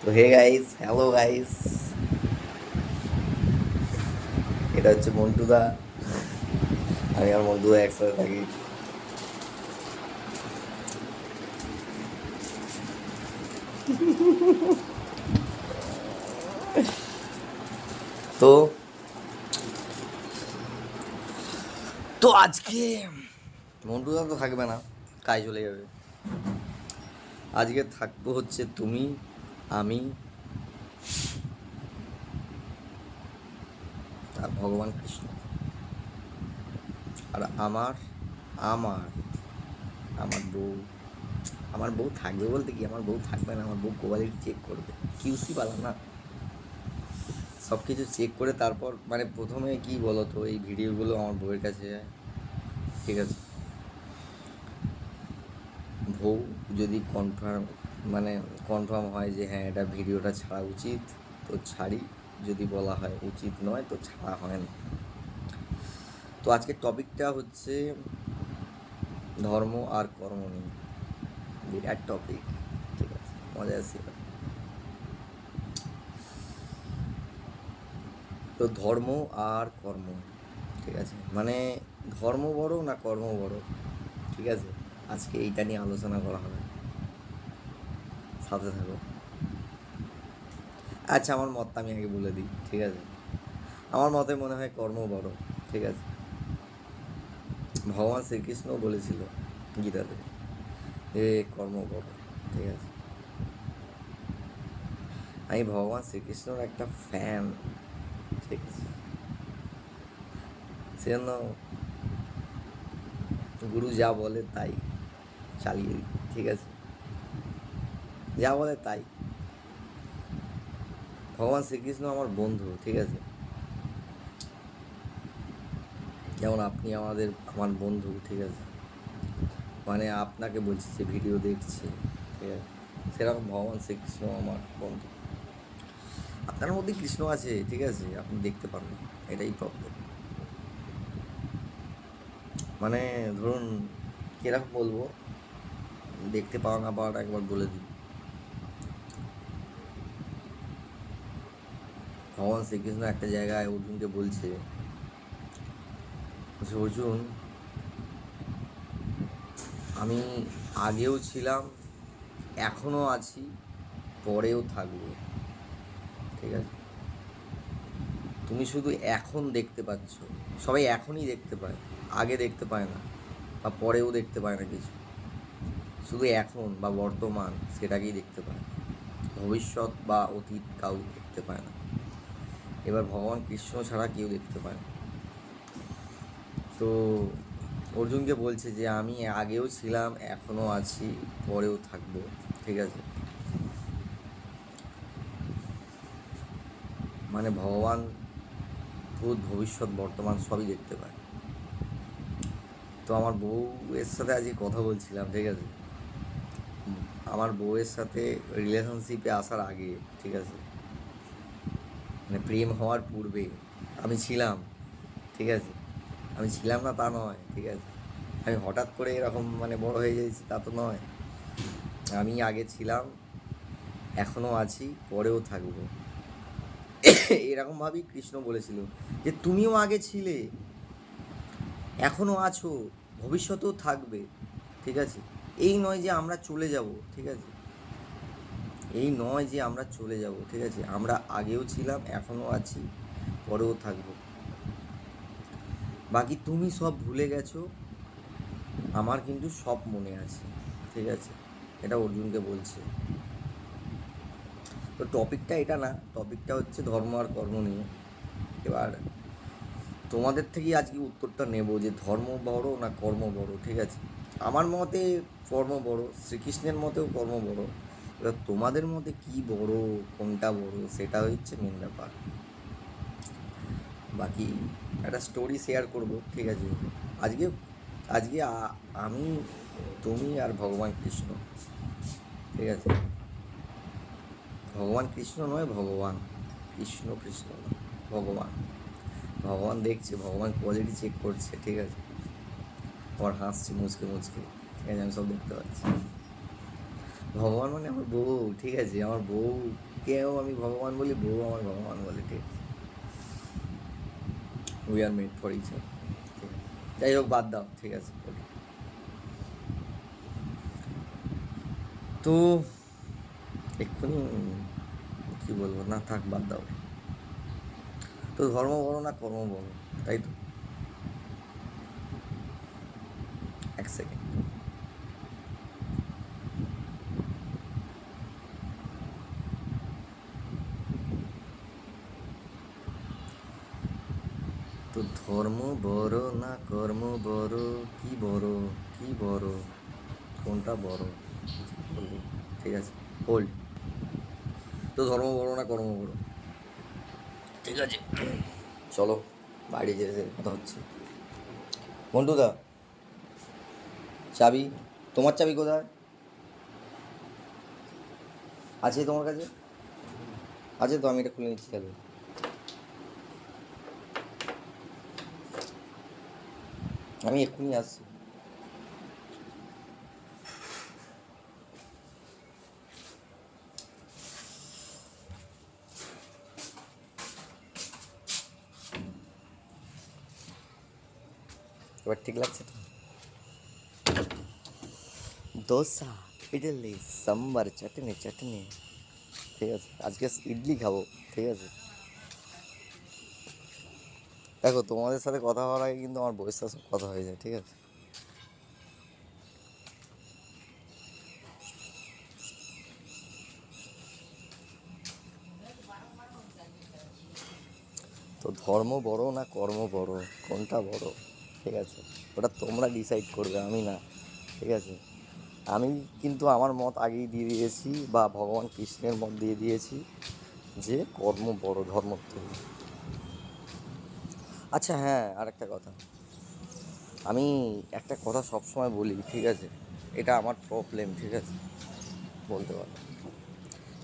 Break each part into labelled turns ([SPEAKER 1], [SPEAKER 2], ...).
[SPEAKER 1] তো hey guys hello guys এটা হচ্ছে মন্টুদা। আমি আর মন্টুদা একসাথে থাকি। তো তো আজকে মন্টুদা তো থাকবে না, কাজ চলে যাবে। আজকে থাকব হচ্ছে তুমি আমি আর ভগবান কৃষ্ণ। আর আমার আমার আমার বউ আমার বউ থাকবে বলতে কি? আমার বউ থাকবে না, আমার বউ কোয়ালিটি চেক করবে। কিউসি পালা না। সব কিছু চেক করে তারপর মানে প্রথমে কি বলো তো এই ভিডিওগুলো আমার বউয়ের কাছে যায়। ঠিক আছে। বউ যদি কনফার্ম মানে কনফার্ম হয় যে হ্যাঁ এটা ভিডিওটা ছাড়া উচিত, তো ছাড়ি। যদি বলা হয় উচিত নয়, তো ছাড়া হয় না। তো আজকের টপিকটা হচ্ছে ধর্ম আর কর্ম নিয়ে। বিরাট টপিক ঠিক আছে, মজা আসছে তো ধর্ম আর কর্ম, ঠিক আছে? মানে ধর্ম বড় না কর্ম বড়? ঠিক আছে, আজকে এইটা নিয়ে আলোচনা করা হবে। সাথে থাকো। আচ্ছা আমার মতটা আমি আগে বলে দিই, ঠিক আছে? আমার মতে মনে হয় কর্ম বড়, ঠিক আছে? ভগবান শ্রীকৃষ্ণ বলেছিল গীতাতে যে কর্ম বড়, ঠিক আছে? আমি ভগবান শ্রীকৃষ্ণর একটা ফ্যান ঠিক আছে? সেজন্য গুরু যা বলে তাই চালিয়ে ঠিক আছে? যা বলে তাই। ভগবান শ্রীকৃষ্ণ আমার বন্ধু, ঠিক আছে? যেমন আপনি আমাদের, আমার বন্ধু, ঠিক আছে? মানে আপনাকে বলছি যে ভিডিও দেখছে, ঠিক আছে? সেরকম ভগবান শ্রীকৃষ্ণ আমার বন্ধু। আপনার মধ্যে কৃষ্ণ আছে, ঠিক আছে? আপনি দেখতে পারবেন এটাই প্রবলেম মানে ধরুন, কীরকম বলব? দেখতে পাওয়া না পাওয়াটা একবার বলে দিই ভগবান শ্রীকৃষ্ণ একটা জায়গায় অর্জুনকে বলছে বলছে, অর্জুন আমি আগেও ছিলাম এখনও আছি পরেও থাকব। ঠিক আছে? তুমি শুধু এখন দেখতে পাচ্ছ সবাই এখনই দেখতে পায় আগে দেখতে পায় না বা পরেও দেখতে পায় না কিছু। শুধু এখন বা বর্তমান সেটাকেই দেখতে পায় ভবিষ্যৎ বা অতীত কাউ দেখতে পায় না। এবার ভগবান কৃষ্ণ ছাড়া কেউ দেখতে পায় তো অর্জুনকে বলছে যে, আমি আগেও ছিলাম এখনও আছি, পরেও থাকব। ঠিক আছে? মানে ভগবান ভূত ভবিষ্যৎ, বর্তমান সবই দেখতে পায়। তো আমার বউয়ের সাথে আজকে কথা বলছিলাম, ঠিক আছে? আমার বউয়ের সাথে রিলেশনশিপে আসার আগে, ঠিক আছে? মানে প্রেম হওয়ার পূর্বে আমি ছিলাম, ঠিক আছে? আমি ছিলাম না তা নয়, ঠিক আছে? আমি হঠাৎ করে এরকম মানে বড় হয়ে যাচ্ছি তা তো নয়। আমি আগে ছিলাম এখনও আছি, পরেও থাকব। এরকমভাবেই কৃষ্ণ বলেছিল যে, তুমিও আগে ছিলে এখনও আছো, ভবিষ্যতেও থাকবে, ঠিক আছে? এই নয় যে আমরা চলে যাব, ঠিক আছে? এই নয় যে আমরা চলে যাব, ঠিক আছে? আমরা আগেও ছিলাম, এখনও আছি, পরেও থাকব। বাকি তুমি সব ভুলে গেছো, আমার কিন্তু সব মনে আছে, ঠিক আছে? এটা অর্জুনকে বলছে। তো টপিকটা এটা না, টপিকটা হচ্ছে ধর্ম আর কর্ম নিয়ে। এবার তোমাদের থেকেই আজকে উত্তরটা নেব যে ধর্ম বড় না কর্ম বড়, ঠিক আছে? আমার মতে কর্ম বড়, শ্রীকৃষ্ণের মতেও কর্ম বড়। এবার তোমাদের মধ্যে কি বড়, কোনটা বড়, সেটা হচ্ছে মেন ব্যাপার। বাকি একটা স্টোরি শেয়ার করব, ঠিক আছে? আজকে আজকে আমি, তুমি আর ভগবান কৃষ্ণ, ঠিক আছে? ভগবান কৃষ্ণ নয়, ভগবান কৃষ্ণ কৃষ্ণ ভগবান। ভগবান দেখছে, ভগবান কোয়ালিটি চেক করছে, ঠিক আছে? আবার হাসছে মুচকে মুচকে, ঠিক আছে? আমি সব দেখতে পাচ্ছি। ভগবান মানে আমার বউ, ঠিক আছে? আমার বউ কেউ আমি ভগবান বলি বউ আমার ভগবান বলে, ঠিক আছে? We are made for each যাই হোক, বাদ দাও, ঠিক আছে তো এক্ষুনি কি বলব? না, থাক, বাদ দাও। তো ধর্ম বড় না কর্ম বড় তাই তো? এক সেকেন্ড তো ধর্ম বড় না কর্ম বড়? কি বড়? কি বড়? কোনটা বড়? ঠিক আছে হোল্ড তো ধর্ম বড় না কর্ম বড়? ঠিক আছে, চলো, বাড়ি যেতে কথা হচ্ছে। মন্টুদা চাবি? তোমার চাবি কোথায়? আছে তোমার কাছে? আছে তো, আমি এটা খুলে নিচ্ছি তাহলে। আমি এক্ষুনি আসছি এবার ঠিক লাগছে তো দোসা ইডলি সাম্বার চাটনি চাটনি ঠিক আছে আজকে ইডলি খাব ঠিক আছে দেখো, তোমাদের সাথে কথা হওয়ার আগে কিন্তু আমার বয়সটা সব কথা হয়ে যায়, ঠিক আছে? তো ধর্ম বড় না কর্ম বড়? কোনটা বড়? ঠিক আছে? ওটা তোমরা ডিসাইড করবে, আমি না, ঠিক আছে? আমি কিন্তু আমার মত আগেই দিয়ে দিয়েছি বা ভগবান কৃষ্ণের মত দিয়ে দিয়েছি যে কর্ম বড়, ধর্ম থেকে আচ্ছা হ্যাঁ আর একটা কথা। আমি একটা কথা সবসময় বলি, ঠিক আছে? এটা আমার প্রবলেম ঠিক আছে? বলতে পারো।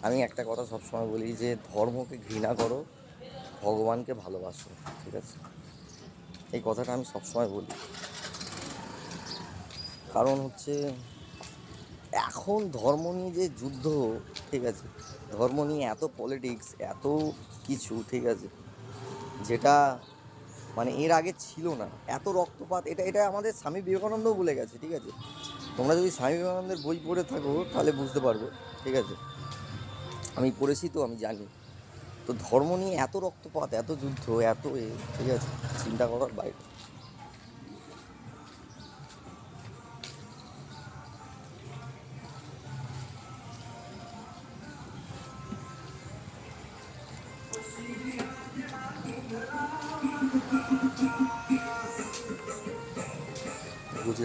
[SPEAKER 1] আমি একটা কথা সবসময় বলি যে, ধর্মকে ঘৃণা করো, ভগবানকে ভালোবাসো, ঠিক আছে? এই কথাটা আমি সবসময় বলি। কারণ হচ্ছে, এখন ধর্ম নিয়ে যে যুদ্ধ, ঠিক আছে? ধর্ম নিয়ে এত পলিটিক্স এত কিছু, ঠিক আছে? যেটা মানে এর আগে ছিল না। এত রক্তপাত, এটা এটা আমাদের স্বামী বিবেকানন্দও বলে গেছে, ঠিক আছে? তোমরা যদি স্বামী বিবেকানন্দের বই পড়ে থাকো, তাহলে বুঝতে পারবে, ঠিক আছে? আমি পড়েছি তো, আমি জানি। তো ধর্ম নিয়ে এত রক্তপাত, এত যুদ্ধ, এত ঠিক আছে? চিন্তা করার বাইরে।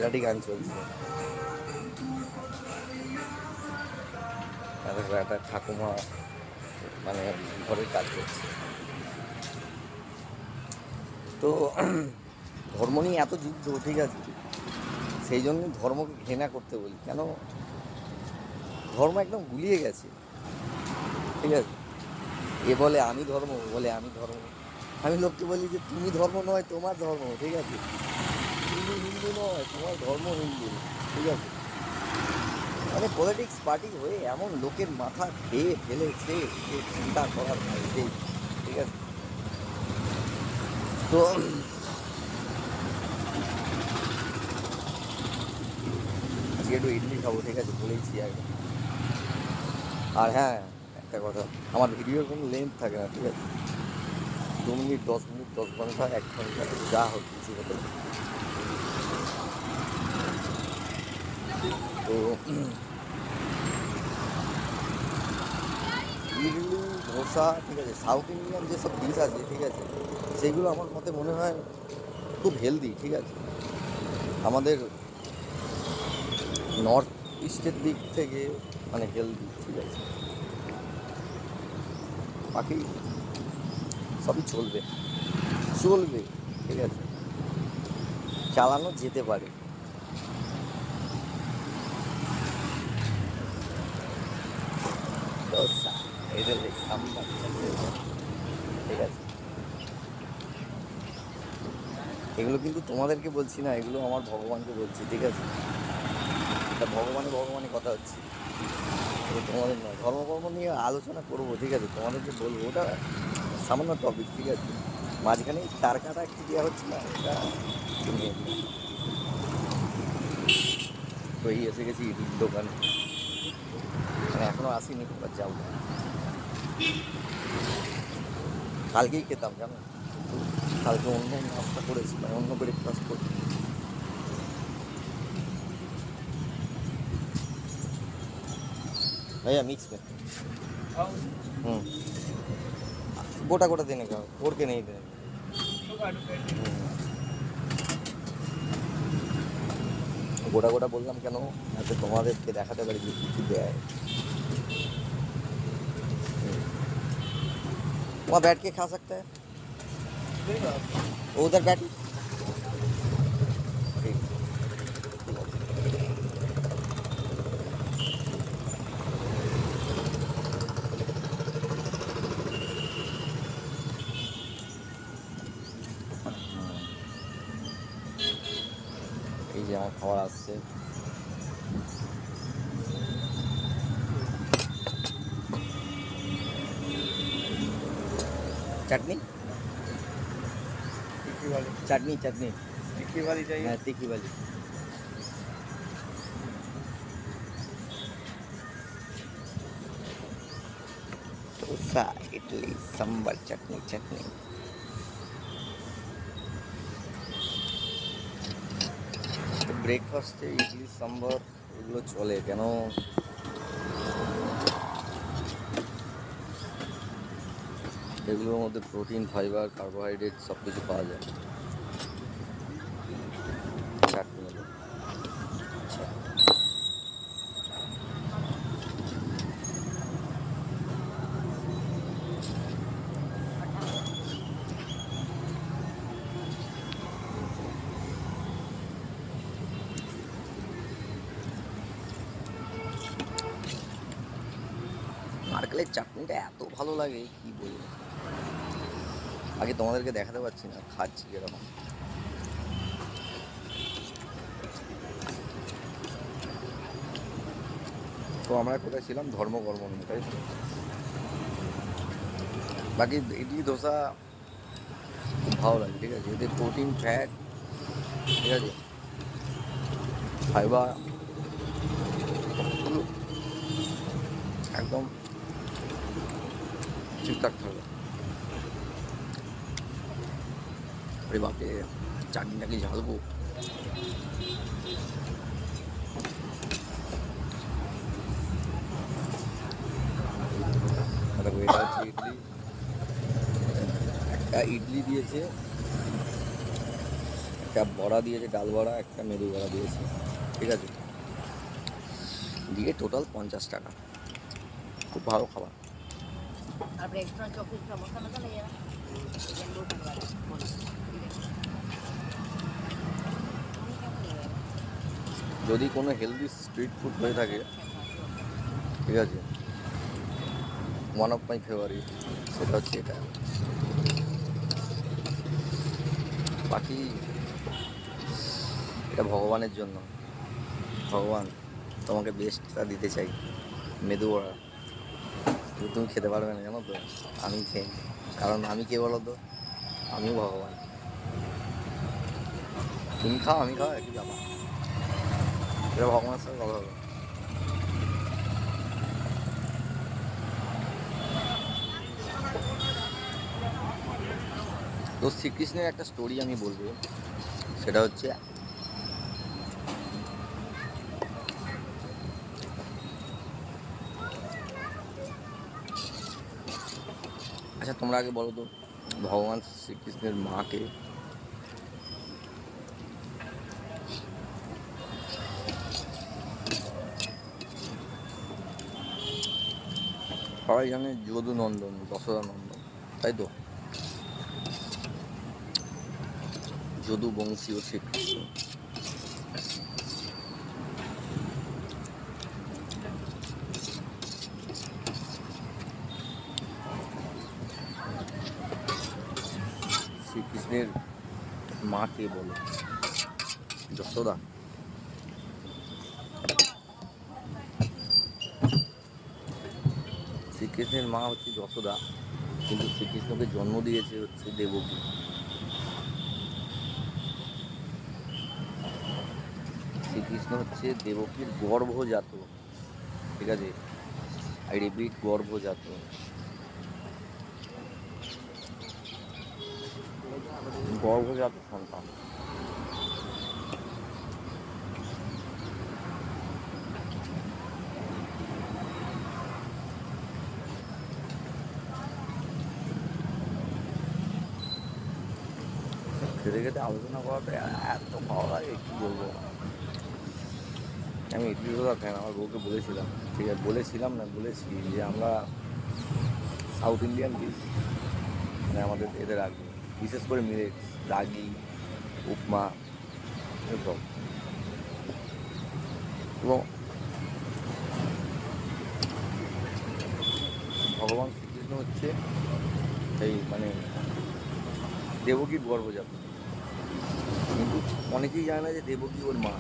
[SPEAKER 1] গুজরাটি গান চলছে। একটা একটা ঠাকুমা মানে ঘরের কাজ করছে। তো ধর্ম নিয়ে এত যুদ্ধ, ঠিক আছে? সেই জন্য ধর্মকে ঘৃণা করতে বলি। কেন? ধর্ম একদম গুলিয়ে গেছে। ঠিক আছে? এ বলে আমি ধর্ম বলে আমি ধর্ম। আমি লোককে বলি যে, তুমি ধর্ম নয়, তোমার ধর্ম। ঠিক আছে? তুমি হিন্দু নয়, তোমার ধর্ম হিন্দু, ঠিক আছে? মানে পলিটিক্স পার্টি হয়ে এমন লোকের মাথা খেয়ে ফেলেছে যে চিন্তা করার বাইরে ঠিক আছে? তো আজকে একটু ইডলি খাব, ঠিক আছে? বলেইছি একদম আর হ্যাঁ একটা কথা, আমার ভিডিওর কোনো লেন্থ থাকে না, ঠিক আছে? দু মিনিট, দশ মিনিট, দশ ঘণ্টা, এক ঘণ্টা, যা হোক, কিছু পারে। তো ইডলি, ধোসা, ঠিক আছে। সাউথ ইন্ডিয়ান যেসব ডিশ আছে, ঠিক আছে, সেগুলো আমার মতে মনে হয় খুব হেলদি ঠিক আছে। আমাদের নর্থ ইস্টের দিক থেকে মানে হেলদি ঠিক আছে। বাকি সবই চলবে চলবে, ঠিক আছে। চালানো যেতে পারে দোসা ইডলি সাম্বার ঠিক আছে এগুলো কিন্তু তোমাদেরকে বলছি না, এগুলো আমার ভগবানকে বলছি, ঠিক আছে? ভগবানে ভগবানে কথা হচ্ছে। তোমাদের নয়, ধর্মকর্ম নিয়ে আলোচনা করব, ঠিক আছে? তোমাদেরকে বলব, ওটা সামান্য টপিক ঠিক আছে? মাঝখানে তার কাটা একটু দেওয়া হচ্ছে না, এটা তো এই এসে গেছি ইডলির দোকানে। মানে এখনও আসিনি যাব। কালকেই খেতাম, জানো? কালকে অন্য নাস্তা করেছি মানে অন্য ব্রেকফাস্ট করেছি भैया मिक्स में हम्म गोटा गोटा देने का फोड़ के नहीं देने का हम्म। গোটা গোটা বললাম কেন যাতে তোমাদেরকে দেখাতে পারি যে কিছু দেয় हम्म। वहाँ बैठ के खा सकते हैं वो उधर बैठ
[SPEAKER 2] टिक्की वाली
[SPEAKER 1] চাটনি চাটনি
[SPEAKER 2] टिक्की वाली चाहिए
[SPEAKER 1] হ্যাঁ তিকি বালি দোসা ইডলি সাম্বার চাটনি চাটনি ব্রেকফাস্টে ইডলি সাম্বার এগুলো চলে কেন এগুলোর মধ্যে প্রোটিন, ফাইবার, কার্বোহাইড্রেট সব কিছু পাওয়া যায়। চাটনি নারকেলের চাটনিটা এত ভালো লাগে, কি বলব? আগে তোমাদেরকে দেখাতে পারছি না, খাচ্ছি যেরকম তো আমরা কোথায় ছিলাম? ধর্মকর্ম নিয়ে, তাই বাকি ইডলি ধোসা খুব ভালো লাগে, ঠিক আছে? এতে প্রোটিন ফ্যাট ঠিক আছে? ফাইবার একদম ঠিকঠাক থাকবে ওরে বাপরে চাটনিটাকে ঝালবো। ইডলি। একটা ইডলি দিয়েছে, একটা বড়া দিয়েছে, ডাল বড়া, একটা মেরু বড়া দিয়েছে। ঠিক আছে? দিয়ে টোটাল পঞ্চাশ টাকা। খুব ভালো খাবার। যদি কোনো হেলদি স্ট্রিট ফুড হয়ে থাকে, ঠিক আছে ওয়ান অফ মাই ফেভারিট সেটা হচ্ছে এটা। বাকি, এটা ভগবানের জন্য। ভগবান তোমাকে বেস্টটা দিতে চাই মেদু বড়া তুমি খেতে পারবে না, জানো তো? আমি খেয়ে। কারণ আমি কে বলো তো? আমিও ভগবান। তুমি খাও, আমি খাও একই ব্যাপার। এটা ভগবানের সাথে কথা হবে তো শ্রীকৃষ্ণের একটা স্টোরি আমি বলব। সেটা হচ্ছে আচ্ছা তোমরা আগে বলো তো, ভগবান শ্রীকৃষ্ণের মাকে সবাই জানে যদু নন্দন দশরা নন্দন তাই তো? যদু বংশীয় শ্রীকৃষ্ণ। শ্রীকৃষ্ণের মাকে বলে যশোদা শ্রীকৃষ্ণের মা হচ্ছে যশোদা, কিন্তু শ্রীকৃষ্ণকে জন্ম দিয়েছে হচ্ছে দেবকী। শ্রীকৃষ্ণ হচ্ছে দেবকীর গর্ভজাত, ঠিক আছে? I repeat গর্ভজাত। গর্ভজাত সন্তান। খেতে খেতে আলোচনা করাটা এত ভালো লাগে, কী বলব? আমি ইডলি ধোসা ফ্যান আমার বউকে বলেছিলাম, ঠিক আছে, বলেছিলাম না, বলেছি যে আমরা সাউথ ইন্ডিয়ান ডিশ মানে আমাদের এদের রাগি, বিশেষ করে মিলেটস রাগি, উপমা, এসব। এবং ভগবান শ্রীকৃষ্ণ হচ্ছে এই মানে দেবকীর গর্ভজাত অনেকেই জানে না যে দেবকী ওর মা।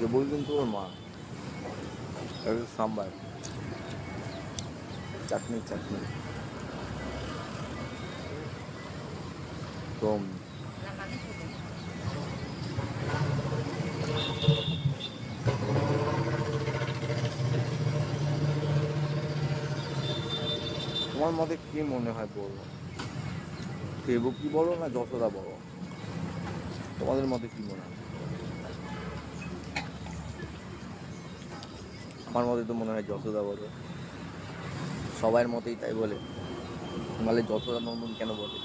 [SPEAKER 1] দেবকী কিন্তু ওর মা। সাম্বার। চাটনি চাটনি। তোমার মতে কি মনে হয় বলো? দেবকী বলো না যশোদা বলো? তোমাদের মতে কি মনে হয়? আমার মতে তো মনে হয় যশোদা বলো। সবার মতেই তাই বলে। নাহলে যশোদা নন্দন কেন বলে?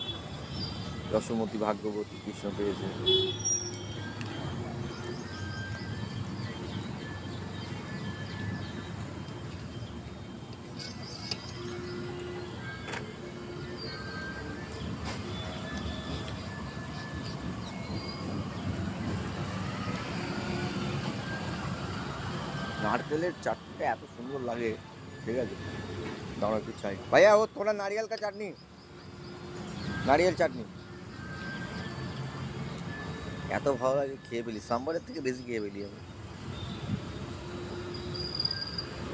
[SPEAKER 1] যশোমতী ভাগ্যবতী কৃষ্ণ পেয়েছে। নারকেলের চাটনিটা এত সুন্দর লাগে। ঠিক আছে? দাঁড়া একটু চাই। ভাইয়া, ও তোরা নারিয়েল কা চাটনি? নারিয়েল চাটনি। এত ভালো লাগে, খেয়ে ফেলি। সাম্বারের থেকে বেশি খেয়ে ফেলি আমি।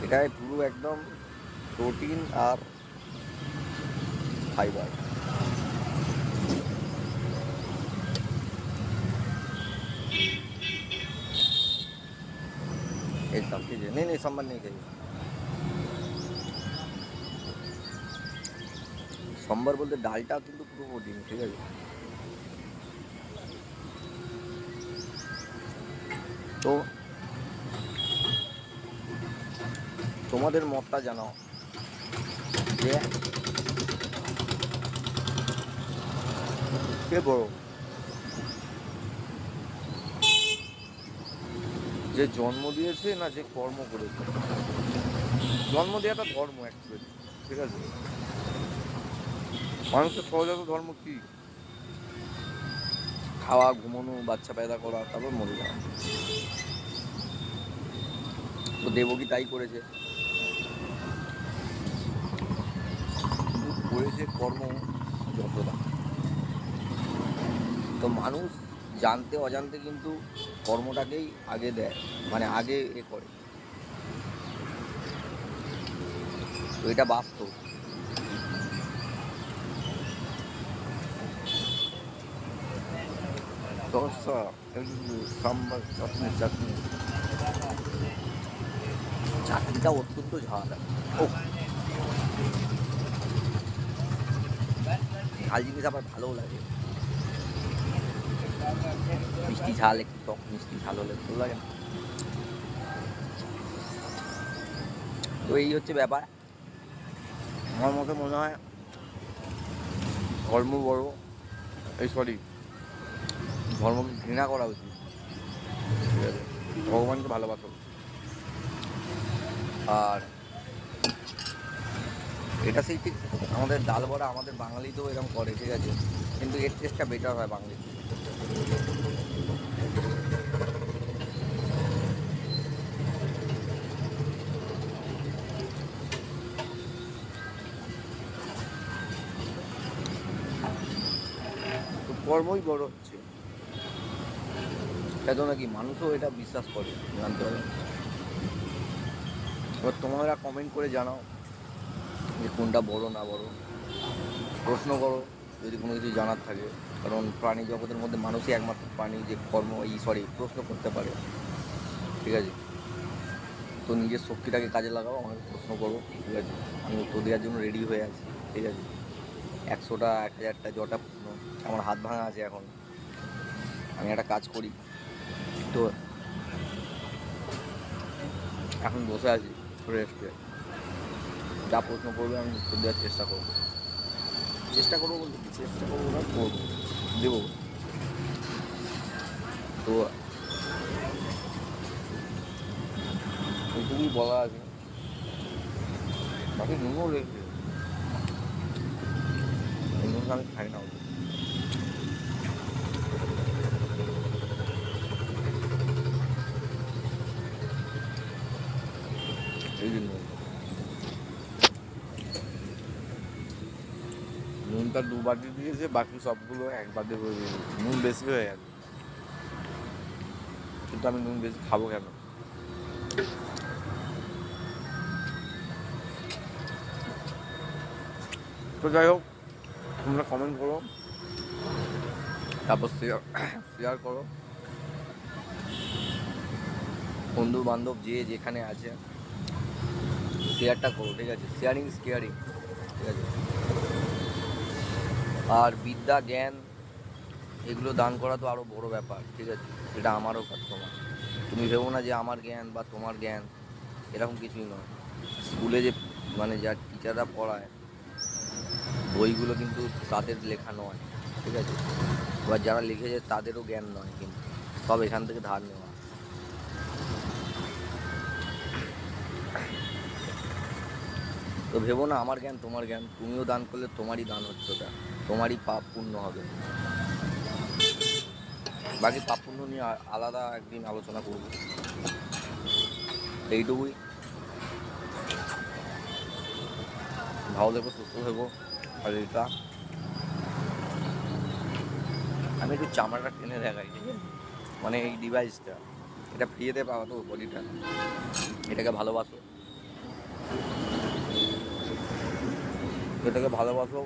[SPEAKER 1] এটায় পুরো একদম প্রোটিন আর ফাইবার। एकदम कीजिए नहीं नहीं संबंध नहीं करिए সম্বার বলতে ডালটা কিন্তু পুরো প্রোটিন ঠিক আছে তো তোমাদের মতটা জানাও যে কে বড় যে জন্ম দিয়েছে না যে কর্ম করেছে? জন্ম দেওয়াটা ধর্ম অ্যাকচুয়ালি ঠিক আছে? মানুষের সহজাত ধর্ম কি? খাওয়া, ঘুমানো, বাচ্চা পেদা করা, তারপর মরে যাওয়া। তো দেবকী তাই করেছে? করেছে কর্ম যতটা। তো মানুষ জানতে অজান্তে কিন্তু কর্মটাকেই আগে দেয় মানে আগে এ করে। তো এটা বাস্তব। দোসা সাম্বার চাটনি চাটনি চাটনিটা অত্যন্ত ঝাল ও ঝাল জিনিস আবার ভালোও লাগে। মিষ্টি ঝাল একটু টক মিষ্টি ঝাল হলে ভালো লাগে না। তো এই হচ্ছে ব্যাপার। আমার মতে মনে হয় ধর্ম বড়। এই সরি ধর্মকে ঘৃণা করা উচিত। ভগবানকে ভালোবাসা আর এটা সেই ঠিক আমাদের ডাল বড়া আমাদের বাঙালিতেও এরকম করে, ঠিক আছে? কিন্তু এর টেস্টটা বেটার হয় বাঙালি কর্মই বড় হচ্ছে। এত নাকি মানুষও এটা বিশ্বাস করে, জানতে হবে। এবার তোমরা কমেন্ট করে জানাও যে কোনটা বড় না বড়। প্রশ্ন করো, যদি কোনো কিছু জানার থাকে। কারণ প্রাণী জগতের মধ্যে মানুষই একমাত্র প্রাণী যে কর্ম, এই সরি প্রশ্ন করতে পারে। ঠিক আছে? তো নিজের শক্তিটাকে কাজে লাগাও, আমাকে প্রশ্ন করো, ঠিক আছে? আমি উত্তর দেওয়ার জন্য রেডি হয়ে আছি, ঠিক আছে? একশোটা, এক হাজারটা জটা প্রশ্ন। আমার হাত ভাঙা আছে এখন। আমি একটা কাজ করি। তো এখন বসে আছি রেস্টে যা প্রশ্ন করবে আমি উত্তর দেওয়ার চেষ্টা করব। চেষ্টা করব বলতে কি? চেষ্টা করব না, করব। দেবো। তো এইটুকুই বলা আছে। বাকি নুনও রেখেছে এই নুনটা আমি খাই না ওদের এই যে নুন নুনটা দু বাটি দিয়েছে, বাকি সবগুলো এক বাটি হয়ে গেছে। নুন বেশি হয়ে গেছে। কিন্তু আমি নুন বেশি খাব কেন? তো যাই হোক, তোমরা কমেন্ট করো। তারপর শেয়ার শেয়ার করো। বন্ধু বান্ধব যে যেখানে আছে শেয়ারটা করো, ঠিক আছে? শেয়ারিং ইজ কেয়ারিং ঠিক আছে? আর বিদ্যা, জ্ঞান, এগুলো দান করা তো আরও বড় ব্যাপার, ঠিক আছে? এটা আমারও কাজ, তোমার। তুমি ভেবো না যে আমার জ্ঞান বা তোমার জ্ঞান, এরকম কিছুই নয়। স্কুলে যে মানে যা টিচাররা পড়ায়, বইগুলো কিন্তু তাদের লেখা নয়, ঠিক আছে? এবার যারা লিখেছে তাদেরও জ্ঞান নয় কিন্তু, সব এখান থেকে ধার নেওয়া। তো ভেবো না, আমার জ্ঞান তোমার জ্ঞান। তুমিও দান করলে তোমারই দান হচ্ছে ওটা। তোমারই পাপ পূর্ণ হবে। বাকি পাপ পুণ্য নিয়ে আলাদা একদিন আলোচনা করব। এইটুকুই। ভালো থেকো, সুস্থ থেকো। আর এটা আমি একটু চামড়াটা টেনে দেখাই, ঠিক আছে? মানে এই ডিভাইসটা এটা ফ্রিতে পাওয়া তো বডিটা এটাকে ভালোবাসো। এটাকে ভালোবাসো।